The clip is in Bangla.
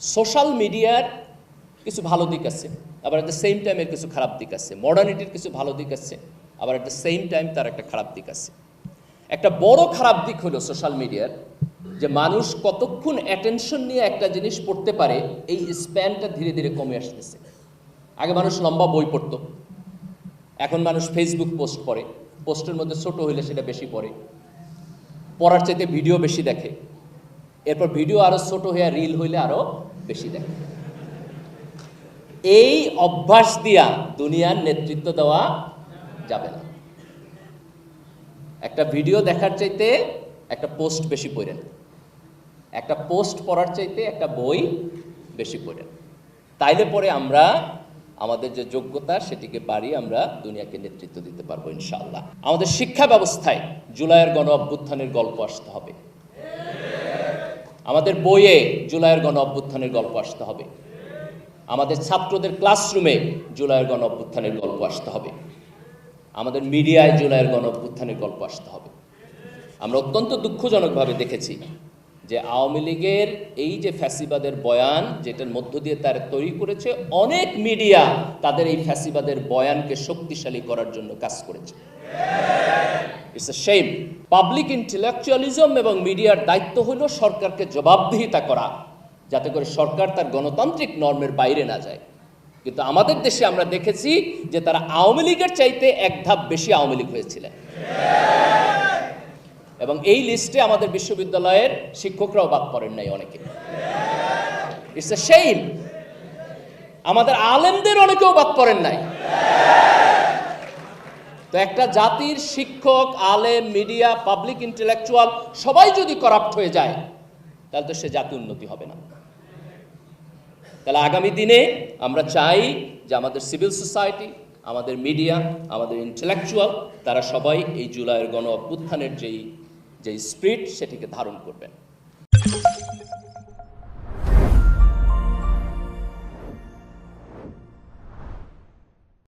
সোশ্যাল মিডিয়ার কিছু ভালো দিক আছে, আবার অ্যাট দ্য সেম টাইম এর কিছু খারাপ দিক আছে। মডার্নিটির কিছু ভালো দিক আছে, আবার অ্যাট দ্য সেম টাইম তার একটা খারাপ দিক আছে। একটা বড় খারাপ দিক হলো সোশ্যাল মিডিয়ার যে মানুষ কতক্ষণ অ্যাটেনশন নিয়ে একটা জিনিস পড়তে পারে, এই স্প্যানটা ধীরে ধীরে কমে আসতেছে। আগে মানুষ লম্বা বই পড়তো, এখন মানুষ ফেসবুক পোস্ট করে পোস্টের মধ্যে ছোট হইলে সেটা বেশি পড়ে। পড়ার চাইতে ভিডিও বেশি দেখে। এরপর ভিডিও আরও ছোট হইয়া রিল হইলে আরও বেশি দেখে। এই অভ্যাস দিয়া দুনিয়ার নেতৃত্ব দেওয়া যাবে না। একটা ভিডিও দেখার চাইতে একটা পোস্ট বেশি পড়েন। একটা পোস্ট পড়ার চাইতে একটা বই বেশি পড়েন। তাইলে পরে আমরা আমাদের যে যোগ্যতা, সেটিকে পারি আমরা দুনিয়াকে নেতৃত্ব দিতে পারব ইনশাআল্লাহ। আমাদের শিক্ষা ব্যবস্থায় জুলাইয়ের গণ অভ্যুত্থানের গল্প আসতে হবে। আমাদের বইয়ে জুলাইয়ের গণ অভ্যুত্থানের গল্প আসতে হবে। আমাদের ছাত্রদের ক্লাসরুমে জুলাইয়ের গণ অভ্যুত্থানের গল্প আসতে হবে। আমাদের মিডিয়ায় জুলাইয়ের গণ অভ্যুত্থানের গল্প আসতে হবে। আমরা অত্যন্ত দুঃখজনকভাবে দেখেছি যে আওয়ামী লীগের এই যে ফ্যাসিবাদের বয়ান, যেটার মধ্য দিয়ে তারা তৈরি করেছে, অনেক মিডিয়া তাদের এই ফ্যাসিবাদের বয়ানকে শক্তিশালী করার জন্য কাজ করেছে। It's a shame public intellectualism এবং মিডিয়ার দায়িত্ব হল সরকারকে জবাবদিহিতা করা, যাতে করে সরকার তার গণতান্ত্রিক নর্মের বাইরে না যায়। কিন্তু আমাদের দেশে আমরা দেখেছি যে তারা আওয়ামী লীগের চাইতে এক ধাপ বেশি আওয়ামী লীগ হয়েছিলেন। এবং এই লিস্টে আমাদের বিশ্ববিদ্যালয়ের শিক্ষকরাও বাদ পড়েন নাই অনেকে। ইটস এ শেম আমাদের আলেমদের অনেকেও বাদ পড়েন নাই। তো একটা জাতির শিক্ষক, আলেম, মিডিয়া পাবলিক ইন্টেলেকচুয়াল সবাই যদি করাপ্ট হয়ে যায়, তাহলে তো সে জাতি উন্নতি হবে না। তাহলে আগামী দিনে আমরা চাই যে আমাদের সিভিল সোসাইটি আমাদের মিডিয়া আমাদের ইন্টেলেকচুয়াল তারা সবাই এই জুলাইয়ের গণ অভ্যুত্থানের যেই যেই স্পিরিট সেটিকে ধারণ করবেন।